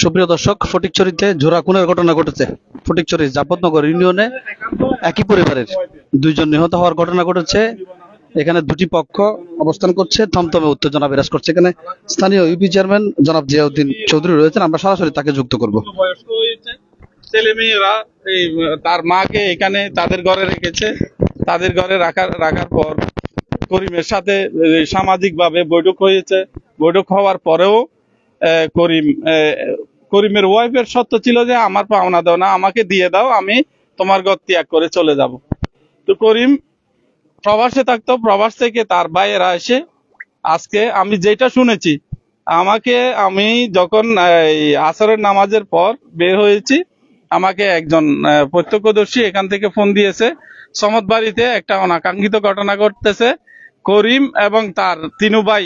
সুপ্রিয় দর্শক, ফটিকছড়িতে জোড়া খুনের ঘটনা ঘটেছে। ফটিকছড়ি জাপতনগর ইউনিয়নে একই পরিবারের দুইজন নিহত হওয়ার ঘটনা ঘটেছে। এখানে দুটি পক্ষ অবস্থান করছে, থমথমে উত্তেজনা বিরাজ করছে। এখানে স্থানীয় ইউপি চেয়ারম্যান জনাব জিয়াউদ্দিন চৌধুরী রয়েছেন, আমরা সরাসরি তাকে যুক্ত করব। ছেলে মেয়েরা এই, তার মাকে এখানে তাদের ঘরে রেখেছে। তাদের ঘরে রাখার রাখার পর করিমের সাথে সামাজিক ভাবে বৈঠক হয়েছে। বৈঠক হওয়ার পরেও করিম করিমের ওয়াইফের সত্য ছিল যে আমার পাওনা দাও না, আমাকে দিয়ে দাও, আমি তোমার ঘর ত্যাগ করে চলে যাব। তো করিম প্রবাসে থাকতো, প্রবাস থেকে তার ভাইয়েরা এসে আজকে আমি যেটা শুনেছি, আমাকে আমি যখন আসরের নামাজের পর বের হয়েছি, আমাকে একজন প্রত্যক্ষদর্শী এখান থেকে ফোন দিয়েছে সমত বাড়িতে একটা অনাকাঙ্ক্ষিত ঘটনা ঘটতেছে। করিম এবং তার তিনু ভাই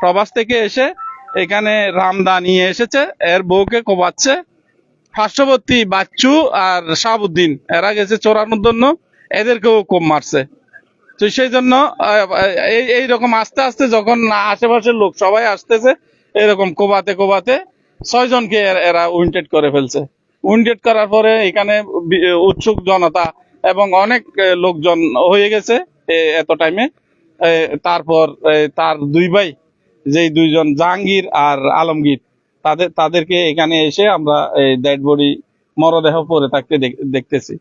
প্রবাস থেকে এসে এখানে রামদা নিয়ে এসেছে, এর বউকে কোবাচ্ছে পার্শ্ববর্তী বাচ্চু আর শাহাবুদ্দিন, এরা গেছে চোরানোর জন্য এদেরকেও কোপ মারছে। তো সেই জন্য এইরকম আস্তে আস্তে যখন আশেপাশের লোক সবাই আসতেছে, এরকম কোবাতে কোবাতে ছয় জনকে এরা উইন্টেড করে ফেলছে। উইন্টেড করার পরে এখানে উৎসুক জনতা এবং অনেক লোকজন হয়ে গেছে এত টাইমে তারপর তার দুই ভাই যেই দুইজন জাহাঙ্গীর আর আলমগীর তাদের তাদেরকে এখানে এসে আমরা এই ডেড বডি মরদেহ পরে থাকতে দেখতেছি।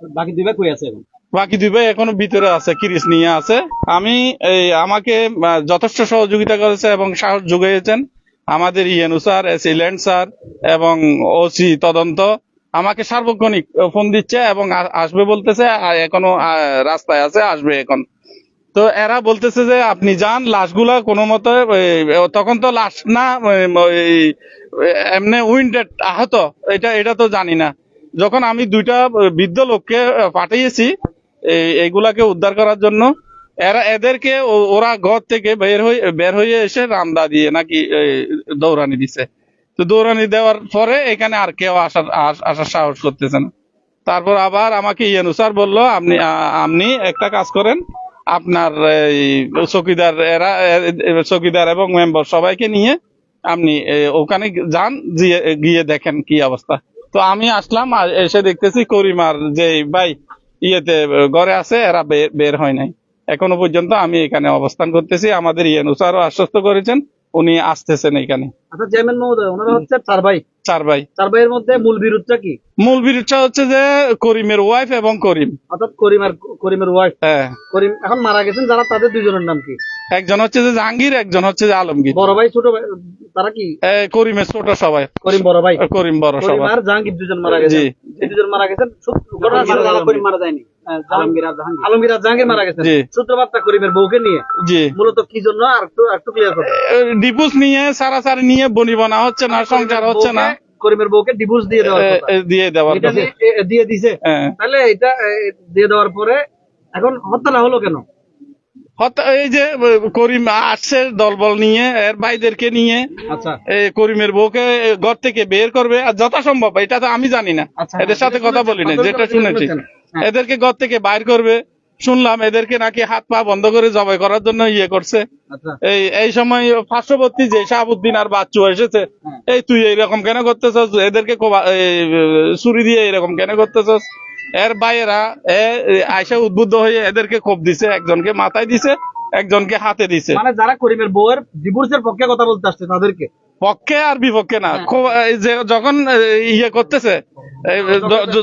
বাকি দুই ভাই কই আছে এখন? বাকি দুই ভাই এখনও ভিতরে আছে কিরিস নিয়ে আছে। আমি এই আমাকে যথেষ্ট সহযোগিতা করেছে এবং সাহস যোগাইছেন আমাদের UNO sir AC land sir এবং ওসি তদন্ত আমাকে সার্বক্ষণিক ফোন দিচ্ছে এবং আসবে বলতেছে এখনও রাস্তায় আছে আসবে এখন। তো এরা বলতেছে যে, আপনি যান, লাশগুলা কোনো মতে তখন তো লাশ না এমনি উইন্ডেড আহত, এটা এটা তো জানি না। যখন আমি দুইটা বৃদ্ধ লোককে পাঠিয়েছি, এই, এগুলাকে উদ্ধার করার জন্য, এরা, এদেরকে ওরা ঘর থেকে বের হয়ে বের হয়ে এসে রামদা দিয়ে নাকি দৌড়ানি দিছে। তো দৌড়ানি দেওয়ার পরে এখানে আর কেউ আসার আসার সাহস করতেছে না। তারপর আবার আমাকে ইয়ানুসার বলল, আপনি আপনি একটা কাজ করেন আপনার এই চকিদার এরা চকিদার এবং মেম্বার সবাইকে নিয়ে আপনি ওখানে যান গিয়ে দেখেন কি অবস্থা। তো আমি আসলাম আর এসে দেখতেছি করিমার যে ভাই ইয়েতে ঘরে আছে এরা বের হয় নাই। এখনও পর্যন্ত আমি এখানে অবস্থান করতেছি আমাদের ইয়ানুসারও আশ্বস্ত করেছেন উনি আসতেছেন এখানে। আচ্ছা চেয়ারম্যান মহোদয় ওনারা হচ্ছে চার ভাই। চার ভাই। চার ভাইয়ের মধ্যে মূল বিরোধটা কি? মূল বিরোধটা হচ্ছে যে করিমের ওয়াইফ এবং করিম। অর্থাৎ করিম আর করিমের ওয়াইফ হ্যাঁ। করিম এখন মারা গেছেন যারা তাদের দুইজনের নাম কি? একজন হচ্ছে যে জাহাঙ্গীর একজন হচ্ছে যে আলমগীর। বড় ভাই ছোট ভাই তারা কি? করিমের ছোট সবাই। করিম বড় ভাই? করিম বড় সবাই। আর জাহাঙ্গীর দুজন মারা গেছেন। দুজন মারা গেছেন করিম মারা যায়নি। আলমগীর আর জাহাঙ্গীর। আলমগীর আর জাহাঙ্গীর মারা গেছেন। সূত্রপাতটা করিমের বউকে নিয়ে। জি। মূলত কি জন্য? আর একটু ক্লিয়ার ডিভোর্স নিয়ে সারাসারি নিয়ে বনি বনা হচ্ছে না সংসার হচ্ছে না। করিমের বউকে ডিভোর্স দিয়ে দেওয়ার কথা। দিয়ে দেওয়ার এটা দিয়ে- দিছে। তাহলে এটা দিয়ে দেওয়ার পরে এখন হত্যাটা হলো কেন? হত্যা- এই যে করিম আসছে দলবল নিয়ে এর ভাইদেরকে নিয়ে আচ্ছা। করিমের বউকে ঘর থেকে বের করবে আর যথাসম্ভব এটা তো আমি জানি না। আচ্ছা, এদের সাথে কথা বলি না যেটা শুনেছি। হ্যাঁ। এদেরকে ঘর থেকে বাইর করবে শুনলাম এদেরকে নাকি হাত পা বন্ধ করে জবাই করার জন্য ইয়ে করছে। আচ্ছা। এই এই সময় পার্শ্ববর্তী যে শাহাবুদ্দিন আর বাচ্চু এসেছে হ্যাঁ। এই তুই এইরকম কেন করতেছস? এদেরকে ছুরি দিয়ে এরকম কেন করতেছস? এর বাইরা এ আয়সা উদ্বুদ্ধ হয়ে এদেরকে কোপ দিছে একজনকে মাথায় দিছে একজনকে হাতে দিছে। মানে যারা করিমের বউয়ের ডিভোর্সের পক্ষে কথা বলতে আসছে তাদেরকে? পক্ষে আর বিপক্ষে না। খো- এই যে যখন ইয়ে করতেছে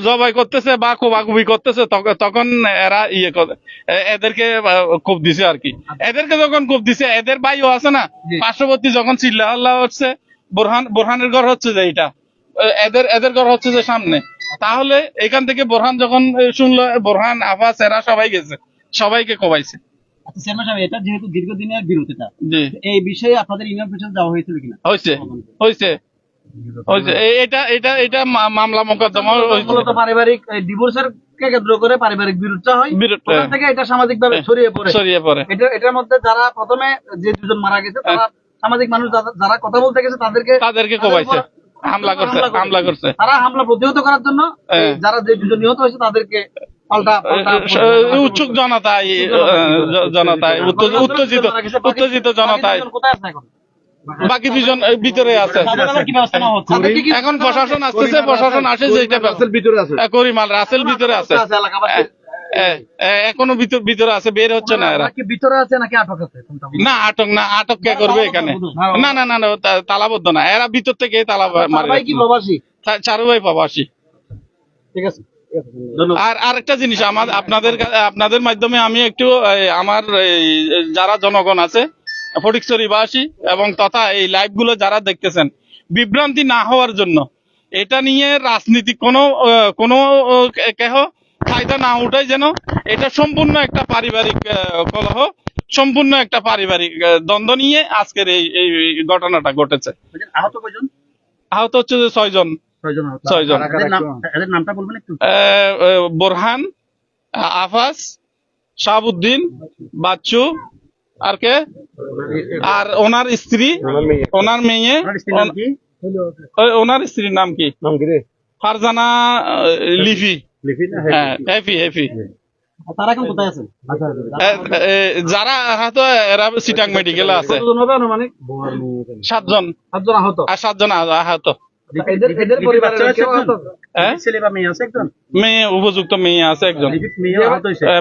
জবাই করতেছে বা কোবাকুবি করতেছে তখন- তখন এরা ইয়ে করে এদেরকে কোপ দিছে আর কি। এদেরকে যখন কোপ দিছে এদের ভাইও আছে না? পার্শ্ববর্তী যখন চিল্লা হাল্লা হচ্ছে বোরহান বোরহানের ঘর হচ্ছে যে এটা এদের এদের ঘর হচ্ছে যে সামনে। তাহলে এখান থেকে বোরহান যখন শুনলো বোরহান আফাস এরা সবাই গেছে। সবাইকে কোবাইছে। চেয়ারম্যান সাহেব এটা যেহেতু দীর্ঘদিনের বিরোধ এই বিষয়ে আপনাদের ইউনিয়ন পরিষদ যাওয়া হয়েছিল কিনা? হয়েছে। হয়েছে। হয়েছে। এটা এটা এটা মামলা মোকদ্দমা মূলত পারিবারিক ডিভোর্সের কেন্দ্র করে পারিবারিক বিরোধটা হয়। বিরোধ, ওখান হ্যাঁ। থেকে এটা সামাজিক ভাবে ছড়িয়ে পড়ে। ছড়িয়ে পড়ে। এটা এটার মধ্যে যারা প্রথমে যে দুজন মারা গেছে তারা সামাজিক মানুষ যারা- কথা বলতে গেছে তাদেরকে তাদেরকে তাদের কোবাইছে। হামলা করছে হামলা করছে। তারা হামলা প্রতিহত করার জন্য। যারা যে দুজন নিহত হয়েছে তাদেরকে উৎসুক জনতায় জনতায় উত্তেজ- উত্তেজিত উত্তেজিত জনতায় বাকি দুজন ভিতরে আছে। এখন প্রশাসন আসতেছে প্রশাসন আসে যে এটা ভিতরে আছে। করিমাল রাসেল ভিতরে আছে। এখনও ভিতর ভিতরে আছে বের হচ্ছে না এরা। ভিতরে আছে নাকি আটক আছে? না আটক না আটক কে করবে এখানে? না না না না তালাবদ্ধ না। এরা ভিতর থেকে তালা মারে প্রবাসী? চারু ভাই প্রবাসী। ঠিক আছে আর আরেকটা জিনিস আমার আপনাদের আপনাদের মাধ্যমে আমি একটু আমার যারা জনগণ আছে ফটিকছড়িবাসী এবং তথা এই লাইভগুলো যারা দেখতেছেন বিভ্রান্তি না হওয়ার জন্য এটা নিয়ে রাজনীতি কোনো কোনো কেহ ফায়দা না উঠাই যেন এটা সম্পূর্ণ একটা পারিবারিক আহ, কলহ সম্পূর্ণ একটা পারিবারিক দ্বন্দ্ব নিয়ে আজকের এই এই ঘটনাটা ঘটেছে। আহত কয়জন? আহত হচ্ছে যে ছয়জন। ছয়জন এদের নামটা বলবেন একটু? আহ, আহ, বোরহান আফাস শাহাবুদ্দিন বাচ্চু আর কে? আর ওনার স্ত্রী ওনার মেয়ে। ওনার স্ত্রীর নাম কি? ওনার স্ত্রীর নাম কি? নাম কি রে? ফারজানা আহ, লিফি লিখি না হেফি হেফি তারা এখন কোথায় আছেন? এ, এ, যারা আহত এরা সিটাং মেডিকেলে আছে। কতজন হবে আনুমানিক সাতজন। সাতজন আহত? আর সাতজন আহত। এদের এদের পরিবারের কেউ আহত? ছেলে বা মেয়ে উপযুক্ত মেয়ে আছে একজন।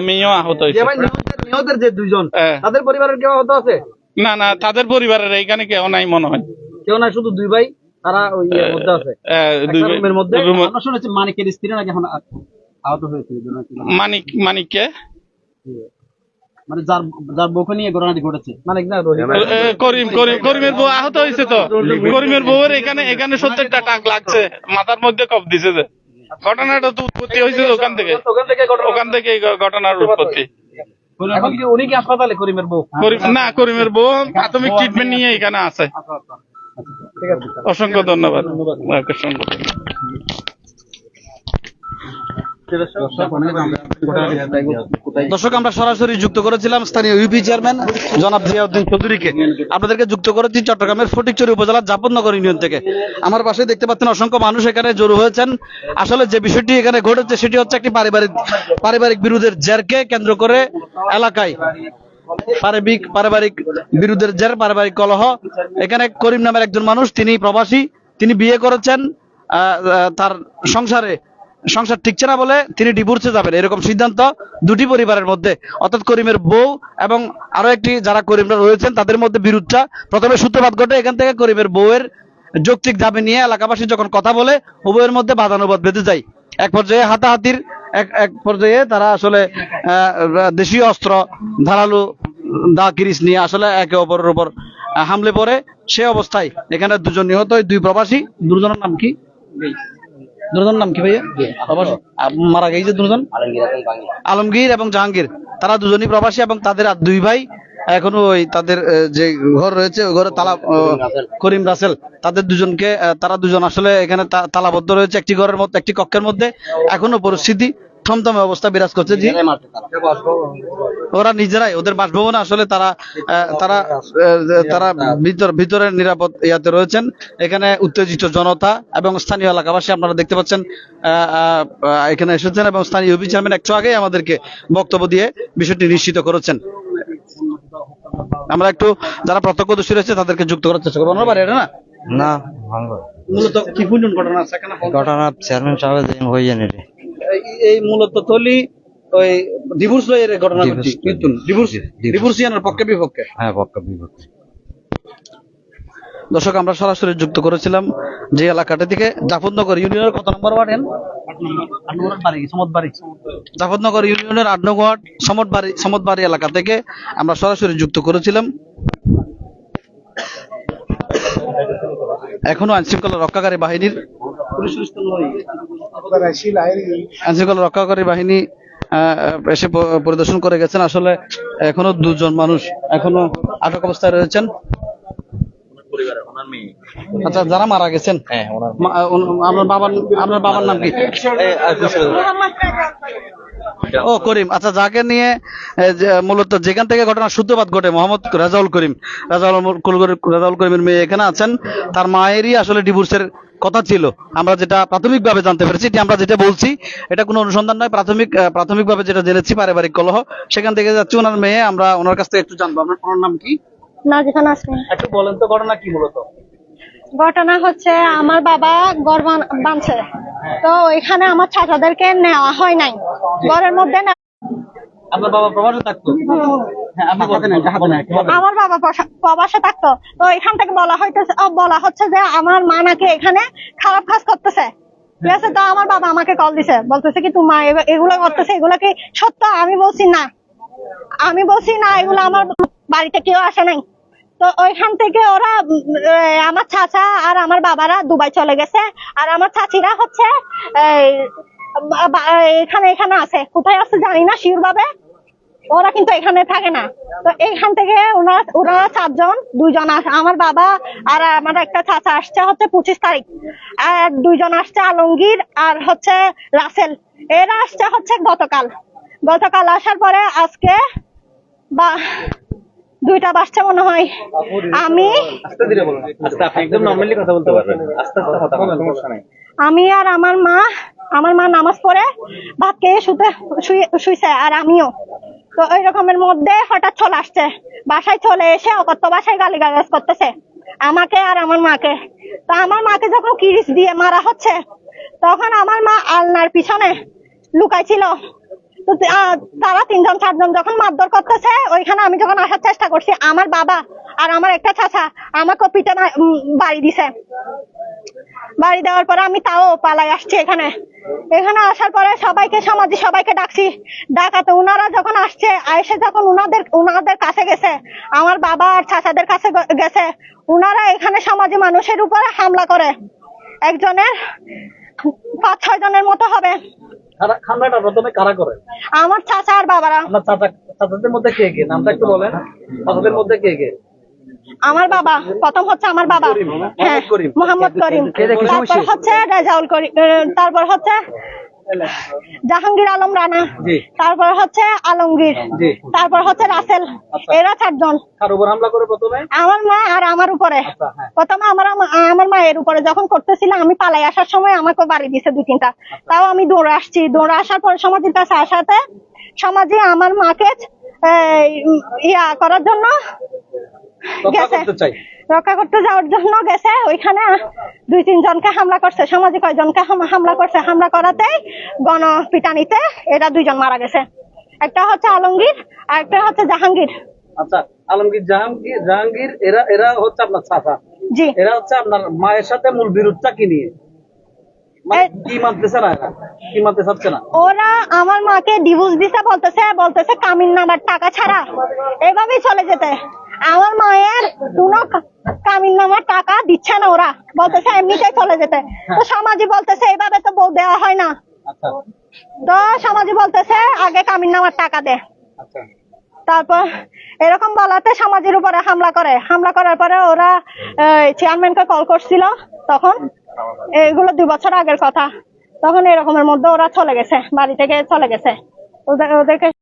মেয়েও আহত হয়েছে? যে দুইজন হ্যাঁ। তাদের পরিবারের কেউ আহত আছে? না না তাদের পরিবারের এইখানে কেউ নাই মনে হয়। কেউ নাই শুধু দুই ভাই? তারা ওই মধ্যে আছে। দুই রুমের মধ্যে আমরা শুনেছি মানিকের স্ত্রী নাকি এখন আহত হয়েছে দুজন নাকি। মানিক মানিককে? মানে যার যার বউকে নিয়ে ঘটনাটি ঘটেছে। মানিক না রহিম এ, করিম করিম করিমের বউ আহত হয়েছে তো? করিমের বউয়ের এখানে এখানে সত্তরটা টাক লাগছে। মাথার মধ্যে কপ দিছে যে। ঘটনাটা তো উৎপত্তি হয়েছে ওখান থেকে। ওখান থেকে ঘটনা ওখান ঘটনার উৎপত্তি। এখন কি উনি কি হাসপাতালে করিমের বউ? না করিমের বউ প্রাথমিক ট্রিটমেন্ট নিয়ে এখানে আছে। আচ্ছা, আচ্ছা। অসংখ্য ধন্যবাদ অসংখ্য দর্শক, আমরা সরাসরি যুক্ত করেছিলাম স্থানীয় ইউপি চেয়ারম্যান জনাব জিয়াউদ্দিন চৌধুরীকে। আপনাদেরকে যুক্ত করেছি চট্টগ্রামের ফটিকচুরি উপজেলার জাপনগর ইউনিয়ন থেকে। আমার পাশে দেখতে পাচ্ছেন অসংখ্য মানুষ এখানে জড়ো হয়েছেন। আসলে যে বিষয়টি এখানে ঘটেছে, সেটি হচ্ছে একটি পারিবারিক পারিবারিক বিরোধের জেরকে কেন্দ্র করে এলাকায় পারিবারিক পারিবারিক বিরোধের জের পারিবারিক কলহ, এখানে করিম নামের একজন মানুষ, তিনি প্রবাসী, তিনি বিয়ে করেছেন তার সংসারে, সংসার ঠিকছে না বলে তিনি ডিভোর্সে যাবেন, এরকম সিদ্ধান্ত দুটি পরিবারের মধ্যে। অর্থাৎ করিমের বউ এবং আরও একটি যারা করিমরা রয়েছেন, তাদের মধ্যে বিরোধটা প্রথমে সূত্রপাত ঘটে, এখান থেকে করিমের বউয়ের যৌক্তিক দাবি নিয়ে এলাকাবাসী যখন কথা বলে, উভয়ের মধ্যে বাদানুবাদ বেঁধে যায়। এক পর্যায়ে হাতাহাতির এক এক পর্যায়ে তারা আসলে দেশীয় অস্ত্র, ধারালু দা কিরিস নিয়ে আসলে একে অপরের উপর হামলে পড়ে। সে অবস্থায় এখানে দুজন নিহত দুই প্রবাসী। দুজনের নাম কি? দুজনের নাম কি ভাইয়া? মারা গেছে দুজন আলমগীর এবং জাহাঙ্গীর। তারা দুজনই প্রবাসী এবং তাদের আর দুই ভাই এখনও ওই তাদের যে ঘর রয়েছে ওই ঘরে তালা করিম রাসেল। তাদের দুজনকে তারা দুজন আসলে এখানে তালাবদ্ধ রয়েছে একটি ঘরের মধ্যে একটি কক্ষের মধ্যে। এখনও পরিস্থিতি থমথমে অবস্থা বিরাজ করছে জি? ওরা নিজেরাই ওদের বাসভবনে আসলে তারা তারা তারা ভিতর ভিতরে নিরাপদ ইয়াতে রয়েছেন। এখানে উত্তেজিত জনতা এবং স্থানীয় এলাকাবাসী আপনারা দেখতে পাচ্ছেন এখানে এসেছেন এবং স্থানীয় ইউপি চেয়ারম্যান একটু আগেই আমাদেরকে বক্তব্য দিয়ে বিষয়টি নিশ্চিত করেছেন। আমরা একটু যারা প্রত্যক্ষদর্শী রয়েছে তাদেরকে যুক্ত করার চেষ্টা করব। আমার বাড়ি এটা না? না মূলত কি কোন ঘটনা আছে? এখানে ঘটনা চেয়ারম্যান সাহেব হয়ে রে এই- মূলত তলি ওই ডিভোর্স লয়ের ঘটনা ঘটছে ডিভোর্স ডিভোর্সিয়ানের পক্ষে বিপক্ষে? হ্যাঁ পক্কা বিপক্ষে। দর্শক আমরা সরাসরি যুক্ত করেছিলাম যে এলাকাটা থেকে জাফরনগর ইউনিয়নের কত নম্বর ওয়ার্ড জাফরনগর ইউনিয়নের আট ওয়ার্ড সমতবাড়ি সমতবাড়ি এলাকা থেকে আমরা সরাসরি যুক্ত করেছিলাম। এখনও আইনশৃঙ্খলা রক্ষাকারী বাহিনীর আইন শৃঙ্খলা রক্ষাকারী বাহিনী আহ, এসে পরিদর্শন করে গেছেন। আসলে এখনও দুজন মানুষ এখনও আটক অবস্থায় রয়েছেন। আচ্ছা যারা মারা গেছেন? হ্যাঁ আপনার বাবার আপনার বাবার নাম কি? ও করিম। আচ্ছা যাকে নিয়ে মূলত যেখান থেকে ঘটনার সূত্রপাত ঘটে মোহাম্মদ রাজাউল করিম। রাজাউল রাজাউল করিমের মেয়ে এখানে আছেন। তার মায়েরই আসলে ডিভোর্সের কথা ছিল। আমরা যেটা প্রাথমিকভাবে জানতে পেরেছি এটি আমরা যেটা বলছি এটা কোনো অনুসন্ধান নয়। প্রাথমিক প্রাথমিকভাবে যেটা জেনেছি পারিবারিক কলহ। সেখান থেকে যাচ্ছি ওনার মেয়ে আমরা ওনার কাছ থেকে একটু জানব। আপনার ওনার নাম কি? নাসরিন একটু বলেন তো ঘটনা কি মূলত? ঘটনা হচ্ছে আমার বাবা ঘর বানছে। তো এখানে আমার ছাত্রদেরকে নেওয়া হয় নাই। ঘরের মধ্যে না আপনার বাবা প্রবাসে থাকতো? হ্যাঁ। আমার বাবা প্রবাসে থাকতো। তো এখান থেকে বলা হইতেছে বলা হচ্ছে যে আমার মা নাকি এখানে খারাপ কাজ করতেছে। ঠিক আছে তো আমার বাবা আমাকে কল দিছে। বলতেছে কি তোমার এ- এগুলো করতেছে এগুলো কি সত্য? আমি বলছি না। আমি বলছি না এগুলো আমার বাড়িতে কেউ আসে নাই। তো ওইখান থেকে ওরা আমার চাচা আর আমার বাবারা দুবাই চলে গেছে। আর আমার চাচিরা হচ্ছে এখানে এখানে আছে। কোথায় আছে জানি না শিওর ভাবে ওরা কিন্তু এখানে থাকে না। তো এইখান থেকে ওনারা ওনারা চারজন, দুইজন আমার বাবা আর আমার একটা চাচা আসছে হচ্ছে পঁচিশ তারিখ। আর দুইজন আসছে আলমগীর আর হচ্ছে রাসেল। এরা আসছে হচ্ছে গতকাল। গতকাল আসার পরে আজকে বা দুইটা বাচ্চা মনে হয়। আমি আস্তে ধীরে বলুন। আস্তে আপনি একদম নর্মালি কথা বলতে পারবেন। আস্তে আস্তে কথা বলেন সমস্যা নাই। আমি আর আমার মা আমার মা নামাজ পড়ে ভাত খেয়ে শুতে শুয়ে- শুইছে আর আমিও। তো ওই রকমের মধ্যে হঠাৎ চলে আসছে। বাসায় চলে এসে অকথ্য বাসায় গালি গালাজ করতেছে। আমাকে আর আমার মাকে। তো আমার মাকে যখন কিরিস দিয়ে মারা হচ্ছে তখন আমার মা আলনার পিছনে লুকাইছিল। তো তারা তিনজন, চারজন যখন মারধর করতেছে, ওইখানে আমি যখন আসার চেষ্টা করছি, আমার বাবা আর আমার একটা চাচা আমাকে না- বাড়ি দিছে। বাড়ি দেওয়ার পরে আমি তাও পালাই আসছি এখানে। এখানে আসার পরে সবাইকে, সমাজে সবাইকে ডাকছি। ডাকাতে উনারা যখন আসছে এসে যখন উনাদের উনাদের কাছে গেছে, আমার বাবা আর চাচাদের কাছে গেছে, উনারা এখানে সমাজে মানুষের উপরে হামলা করে। একজনের পাঁচ ছয় জনের মতো হবে। খামড়াটা প্রথমে কারা করেন? আমার চাচা আর বাবারা। আপনার চাচা চাচাদের মধ্যে কে কে? নামটা একটু বলেন। চাচাদের মধ্যে কে কে? আমার বাবা। প্রথম হচ্ছে আমার বাবা। হ্যাঁ মোহাম্মদ করিম। তারপর হচ্ছে রেজাউল করিম তারপর হচ্ছে জাহাঙ্গীর আলম রানা তারপর হচ্ছে আলমগীর তারপর হচ্ছে রাসেল আচ্ছা। এরা চারজন। আমার মা আর আমার উপরে। আচ্ছা, হ্যাঁ। প্রথমে আমার আমা- আমার মায়ের উপরে। যখন করতেছিল আমি পালাই আসার সময় আমাকে বাড়ি দিছে দুই তিনটা। তাও আমি দৌড়ে আসছি। দৌড়ে আসার পর সমাজের কাছে আসাতে সমাজে আমার মাকে ইয়া করার জন্য গেছে। রক্ষা করতে যাওয়ার জন্য গেছে। ওইখানে দুই তিন জনকে হামলা করছে। সমাজে কয়জনকে হামলা করছে। হামলা করাতেই গণ পিটানিতে এটা দুইজন মারা গেছে। একটা হচ্ছে আলমগীর আর একটা হচ্ছে জাহাঙ্গীর। আচ্ছা আলমগীর জাহাঙ্গীর জাহাঙ্গীর এরা এরা হচ্ছে আপনার চাচা। জি। এরা হচ্ছে আপনার মায়ের সাথে মূল বিরোধটা কি নিয়ে? মানে কি মানতেছে না কি মানতে চাচ্ছে না? ওরা আমার মাকে ডিভোর্স দিতে বলতেছে বলতেছে কামিন নামার টাকা ছাড়া এভাবেই চলে যেতে। আমার মায়ের কোনো কামিন নামার টাকা দিচ্ছে না ওরা। বলতেছে এমনিতেই চলে যেতে। তো সমাজে বলতেছে এইভাবে তো বউ দেওয়া হয় না। আচ্ছা। তো সমাজে বলতেছে আগে কামিন নামার টাকা দে। আচ্ছা। তারপর এরকম বলাতে সমাজের উপরে হামলা করে। হামলা করার পরে ওরা চেয়ারম্যানকে কল করছিল তখন। এগুলো দুই বছর আগের কথা। তখন এরকমের মধ্যে ওরা চলে গেছে বাড়ি থেকে চলে গেছে। ওদের ওদেরকে